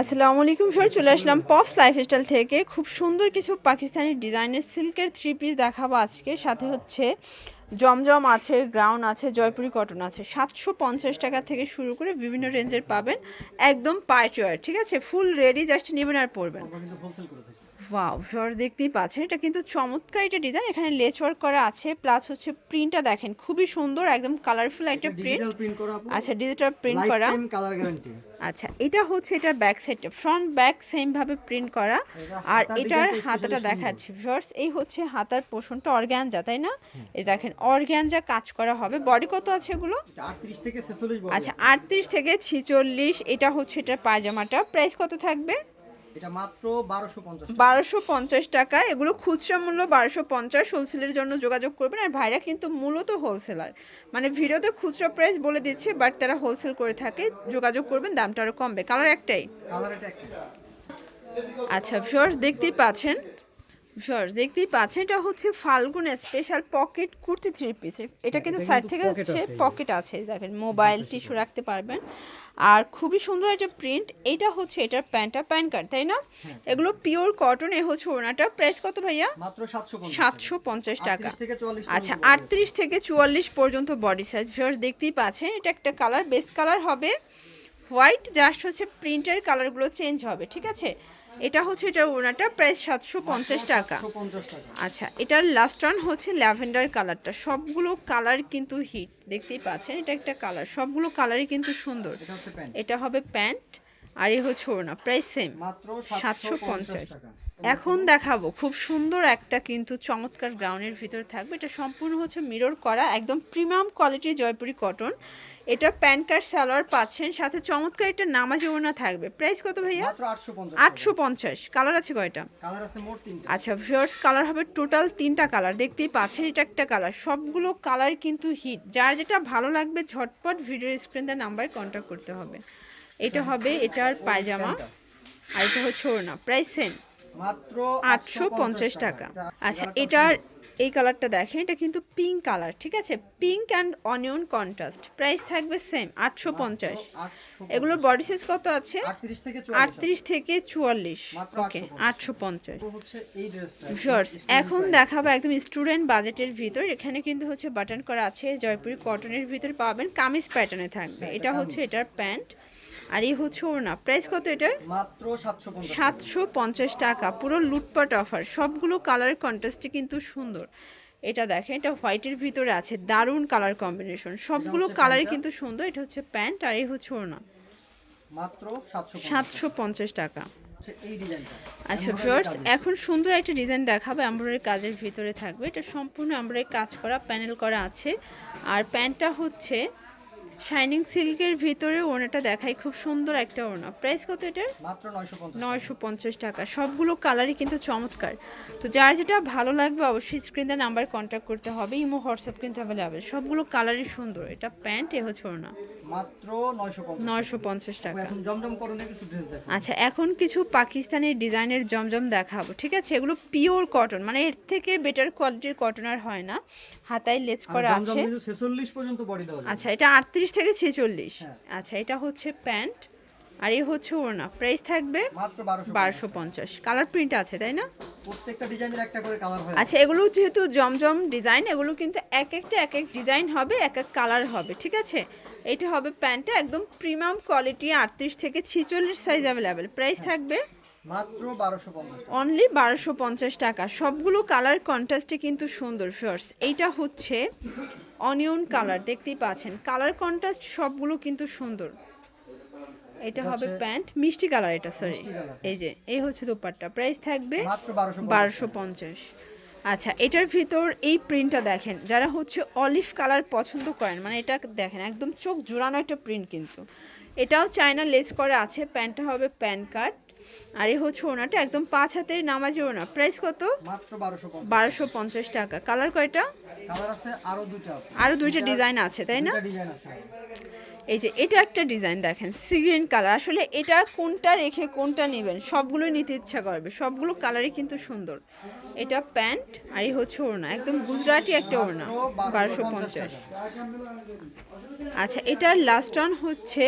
আসসালামু আলাইকুম স্যার, চলে আসলাম পপস লাইফস্টাইল থেকে। খুব সুন্দর কিছু পাকিস্তানি ডিজাইনের সিল্কের থ্রি পিস দেখাবো আজকে। সাথে হচ্ছে জমজম আছে গ্রাউন্ড আছে, জয়পুরি কটন আছে। সাতশো পঞ্চাশ টাকা থেকে শুরু করে বিভিন্ন রেঞ্জের পাবেন। একদম পার্টিওয়ার ঠিক আছে? ফুল রেডি জাস্ট নেবেন আর পরবেন। ওয়াও শর দেখতেই পাচ্ছেন এটা কিন্তু চমৎকার একটা ডিজাইন এখানে লেচ ওয়ার্ক করা আছে প্লাস হচ্ছে প্রিন্টটা দেখেন খুবই সুন্দর একদম কালারফুল একটা প্রিন্ট ডিজিটাল প্রিন্ট করা আপু আচ্ছা ডিজিটাল প্রিন্ট লাইফ করা। টাইম কালার গ্যারান্টি আচ্ছা এটা হচ্ছে এটা ব্যাক সাইডটা ফ্রন্ট ব্যাক সেম ভাবে প্রিন্ট করা। আর এটার হাতাটা দেখাচ্ছি ভিউয়ার্স এই হচ্ছে হাতার পোষণটা অর্গ্যানজা তাই না? এই দেখেন অর্গ্যানজা কাজ করা হবে। বডি কত আছে এগুলো? 38 থেকে 46 আচ্ছা আটত্রিশ থেকে ছিচল্লিশ এটা হচ্ছে এটা পায়জামাটা। প্রাইস কত থাকবে? এটা মাত্র 1250 বারোশো পঞ্চাশ টাকা। এগুলো খুচরা মূল্য বারোশো পঞ্চাশ। হোলসেলের জন্য যোগাযোগ করবেন। আর ভাইরা কিন্তু মূলত হোলসেলার। মানে ভিডিওতে খুচরা প্রাইস বলে দিচ্ছে বাট তারা হোলসেল করে থাকে। যোগাযোগ করবেন দামটা আরও কমবে। কালার একটাই? কালার একটাই। আচ্ছা ভিউয়ার্স দেখতেই পাচ্ছেন। ভিউয়ার্স দেখতেই পাচ্ছেন এটা হচ্ছে Falgun special pocket kurti three piece এটা কিন্তু এটা সাইড থেকে হচ্ছে পকেট আছে দেখেন মোবাইল টিস্যু রাখতে পারবেন। আর খুবই সুন্দর একটা প্রিন্ট এটা হচ্ছে এটার প্যান্টটা প্যান কার্ড তাই না? হ্যাঁ। এগুলো পিওর কটন এ হচ্ছে ওনাটা প্রাইস কত ভাইয়া? মাত্র 750 সাতশো পঞ্চাশ টাকা। 38 থেকে 44 আচ্ছা পর্যন্ত আটত্রিশ থেকে চুয়াল্লিশ পর্যন্ত বডি সাইজ ভিউয়ার্স দেখতেই পাচ্ছেন এটা একটা কালার বেস্ট কালার হবে হোয়াইট জাস্ট হচ্ছে প্রিন্টের কালারগুলো চেঞ্জ হবে ঠিক আছে? এটা হচ্ছে এটার ওনাটা প্রাইস সাতশো পঞ্চাশ টাকা। আচ্ছা এটার লাস্ট ওয়ান হচ্ছে ল্যাভেন্ডার কালারটা। সবগুলো কালার কিন্তু হিট দেখতেই পাচ্ছেন এটা একটা কালার। সবগুলো কালারই কিন্তু সুন্দর। এটা হবে প্যান্ট। আর এই হচ্ছে ওনা প্রাইস সেম সাতশো পঞ্চাশ এখন দেখাবো খুব সুন্দর একটা কিন্তু চমৎকার গ্রাউন্ডের ভিতরে থাকবে। এটা সম্পূর্ণ হচ্ছে মিরর করা একদম প্রিমিয়াম কোয়ালিটির জয়পুরি কটন এটা প্যান কার্ড সালোয়ার পাচ্ছেন সাথে চমৎকার একটা নামাজ ওড়না থাকবে। প্রাইস কত ভাইয়া? আটশো পঞ্চাশ কালার আছে কয়টা? আচ্ছা ভিউয়ার্স কালার হবে টোটাল তিনটা কালার দেখতেই পাচ্ছেন এটা একটা কালার সবগুলো কালার কিন্তু হিট যার যেটা ভালো লাগবে ঝটপট ভিডিও স্ক্রিনের নাম্বারে কন্ট্যাক্ট করতে হবে। এটা হবে এটার পায়জামা। আর এটা হচ্ছে ওড়না। Price same. মাত্র আটশো পঞ্চাশ টাকা। আচ্ছা এটার এই কালারটা দেখেন এটা কিন্তু পিঙ্ক কালার ঠিক আছে? Pink and onion contrast price থাকবে সেম আটশো পঞ্চাশ। এগুলোর বডি সাইজ কত আছে? 38 থেকে 44 আটত্রিশ থেকে চুয়াল্লিশ। ওকে আটশো পঞ্চাশ। ভিউয়ার্স এখন দেখাবো একদম স্টুডেন্ট বাজেটের ভিতর। এখানে কিন্তু হচ্ছে বাটন করা আছে জয়পুরি কটনের ভিতর পাবেন কামিজ প্যাটার্নে থাকবে। এটা হচ্ছে এটার প্যান্ট আর এই হচ্ছে ওড়না। প্রাইস কত এটার? মাত্র 750 সাতশো পঞ্চাশ টাকা পুরো লুটপাট অফার সবগুলো কালার কন্ট্রাস্টে কিন্তু সুন্দর। এটা দেখেন এটা হোয়াইটের ভিতরে আছে দারুণ কালার কম্বিনেশন সবগুলো কালারই কিন্তু সুন্দর এটা হচ্ছে প্যান্ট আর এই হচ্ছে ওড়না। মাত্র সাতশো পঞ্চাশ টাকা। আচ্ছা ভিউয়ার্স এখন সুন্দর একটা ডিজাইন দেখাবো এমব্রয়ডারি কাজের ভিতরে থাকবে। এটা সম্পূর্ণ এমব্রয়ডারি কাজ করা প্যানেল করা আছে। আর প্যান্টটা হচ্ছে শাইনিং সিল্কের ভিতরে ওনাটা দেখাই খুব সুন্দর একটা ওনা প্রাইস কত এটার? মাত্র নয়শো পঞ্চাশ টাকা। সবগুলো কালারই কিন্তু চমৎকার। তো যার যেটা ভালো লাগবে অবশ্যই স্ক্রিনে নাম্বার কন্ট্যাক্ট করতে হবে। ইমো হোয়াটসঅ্যাপ কিন্তু অ্যাভেলেবেল সবগুলো কালারই সুন্দর। এটা প্যান্ট এ হচ্ছে ওড়না। মাত্র 950 পঞ্চাশ টাকা। এখন জমজম করণে কিছু ড্রেস দেখো আচ্ছা এখন কিছু পাকিস্তানি ডিজাইনের জমজম দেখাবো ঠিক আছে? এগুলো পিওর কটন মানে এর থেকে বেটার কোয়ালিটির কটন আর হয় না। হাতায় লেজ করা আছে। 46 পর্যন্ত বডি দেওয়া আচ্ছা এটা আটত্রিশ থেকে ছেচল্লিশ। হ্যাঁ। আচ্ছা এটা হচ্ছে প্যান্ট। আর এই হচ্ছে ওড়না। প্রাইস থাকবে বারোশো পঞ্চাশ। কালার প্রিন্ট আছে তাই না? প্রত্যেকটা ডিজাইনের একটা করে কালার হয় আচ্ছা এগুলো যেহেতু জমজম ডিজাইন এগুলো কিন্তু এক একটা এক এক ডিজাইন হবে এক এক কালার হবে ঠিক আছে? এটা হবে প্যান্টটা একদম প্রিমিয়াম কোয়ালিটি আটত্রিশ থেকে ছিচল্লিশ সাইজ অ্যাভেলেবেল প্রাইস থাকবে মাত্র 1250 অনলি বারোশো পঞ্চাশ টাকা। সবগুলো কালার কন্ট্রাস্টে কিন্তু সুন্দর ফিয়ার্স এইটা হচ্ছে অনিয়ন কালার দেখতেই পাচ্ছেন। কালার কন্ট্রাস্ট সবগুলো কিন্তু সুন্দর। এটা হবে প্যান্ট। মিষ্টি কালার এটা সরি এই যে এই হচ্ছে দোপাট্টা। প্রাইস থাকবে বারোশো পঞ্চাশ। আচ্ছা এটার ভিতর এই প্রিন্টটা দেখেন। যারা হচ্ছে অলিভ কালার পছন্দ করেন মানে এটা দেখেন একদম চোখ জোড়ানো একটা প্রিন্ট কিন্তু। এটাও চায়না লেস করে আছে প্যান্টটা হবে প্যান কার্ড আর এই হচ্ছে ওনাটা একদম পাঁচ হাতের নামাজি ওনা। প্রাইস কত? মাত্র বারোশো পঞ্চাশ। টাকা। কালার কয়টা? আরও দুইটা ডিজাইন আছে তাই না? ডিজাইন আছে। এই যে এটা একটা ডিজাইন দেখেন সিগ্রিন কালার আসলে এটা কোনটা রেখে কোনটা নেবেন সবগুলোই নিতে ইচ্ছা করবে। সবগুলো কালারই কিন্তু সুন্দর। এটা প্যান্ট আর এই হচ্ছে ওড়না, একদম গুজরাটি একটা ওড়না, বারোশো পঞ্চাশ। আচ্ছা এটার লাস্ট ওয়ান হচ্ছে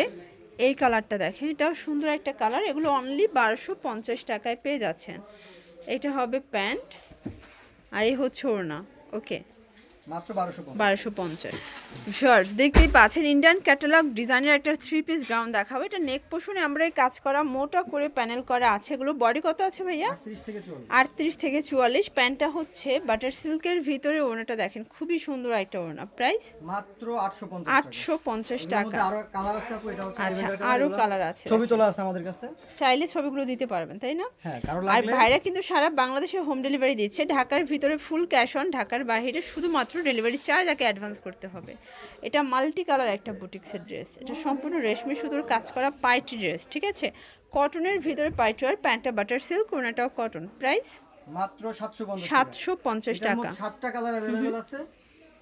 এই কালারটা দেখেন। এটাও সুন্দর একটা কালার এগুলো অনলি বারোশো পঞ্চাশ টাকায় পেয়ে যাচ্ছেন। এটা হবে প্যান্ট আর এই হচ্ছে ওড়না ওকে বারোশো পঞ্চাশ। বারোশো পঞ্চাশ। শর্টস দেখতেই পাচ্ছেন ইন্ডিয়ান ক্যাটালগ ডিজাইনের একটা থ্রি পিস গ্রাউন্ড দেখাবো। এটা নেক পোষণে আমরা এই কাজ করা মোটা করে প্যানেল করা আছে এগুলো। বডি কত আছে ভাইয়া? আটত্রিশ থেকে চুয়াল্লিশ। প্যান্টটা হচ্ছে বাটার সিল্কের ভিতরে দেখেন খুবই সুন্দর একটা প্রাইস মাত্র আটশো পঞ্চাশ টাকা। আচ্ছা আরও কালার আছে। ছবি তোলা আছে আমাদের কাছে। চাইলে ছবিগুলো দিতে পারবেন তাই না? হ্যাঁ আর ভাইরা কিন্তু সারা বাংলাদেশে হোম ডেলিভারি দিচ্ছে। ঢাকার ভিতরে ফুল ক্যাশ অন ঢাকার বাইরে। শুধুমাত্র ডেলিভারি চার্জ আগে অ্যাডভান্স করতে হবে। এটা মাল্টি কালার একটা বুটিক্সের ড্রেস। এটা সম্পূর্ণ রেশমি সুতোর কাজ করা পাইটি ড্রেস ঠিক আছে? কটনের ভিতরে পাইটি আর প্যান্টটা বাটার সিল্ক ওনাটাও কটন প্রাইস মাত্র সাতশো পঞ্চাশ সাতশো পঞ্চাশ টাকা। সাতটা কালার অ্যাভেলেবেল আছে।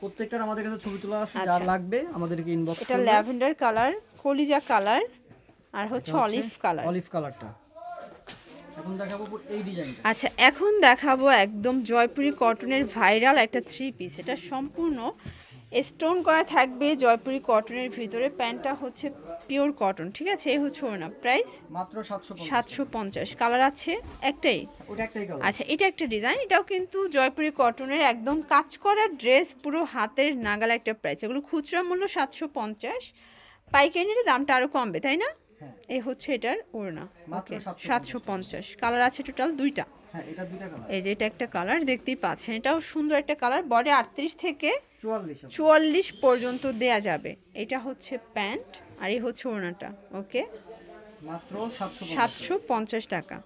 প্রত্যেকটার আমাদের কাছে ছবি তোলা আছে আচ্ছা। যার লাগবে আমাদেরকে ইনবক্স এটা ল্যাভেন্ডার কালার কলিজা কালার আর হচ্ছে অলিভ কালার। অলিভ কালারটা। এখন দেখাবো এই ডিজাইনটা। আচ্ছা এখন দেখাবো একদম জয়পুরি কটনের ভাইরাল একটা থ্রি পিস এটা সম্পূর্ণ স্টোন করা থাকবে জয়পুরি কটনের ভিতরে। প্যান্টটা হচ্ছে পিওর কটন ঠিক আছে? এই হচ্ছে ওর না প্রাইস মাত্র সাতশো পঞ্চাশ। কালার আছে? একটাই? আচ্ছা এটা একটা ডিজাইন এটাও কিন্তু জয়পুরি কটনের একদম কাজ করা ড্রেস পুরো হাতের নাগাল একটা প্রাইস এগুলো খুচরা মূল্য সাতশো পঞ্চাশ। পাইকারি নিলে দামটা আরও কমবে তাই না? এই হচ্ছে এটার ওড়না। ওকে সাতশো পঞ্চাশ। কালার আছে টোটাল দুইটা। হ্যাঁ এই যে এটা একটা কালার দেখতেই পাচ্ছেন। এটাও সুন্দর একটা কালার বডি আটত্রিশ থেকে চুয়াল্লিশ পর্যন্ত দেয়া যাবে। এটা হচ্ছে প্যান্ট আর এই হচ্ছে ওড়নাটা। ওকে সাতশো পঞ্চাশ। টাকা।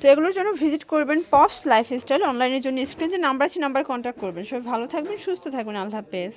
তো এগুলোর জন্য ভিজিট করবেন পস্ট লাইফস্টাইল অনলাইনের জন্য। স্ক্রিনে যে নাম্বার আছে নাম্বার কন্ট্যাক্ট করবেন। সবাই ভালো থাকবেন সুস্থ থাকবেন। আল্লাহ হাফেজ।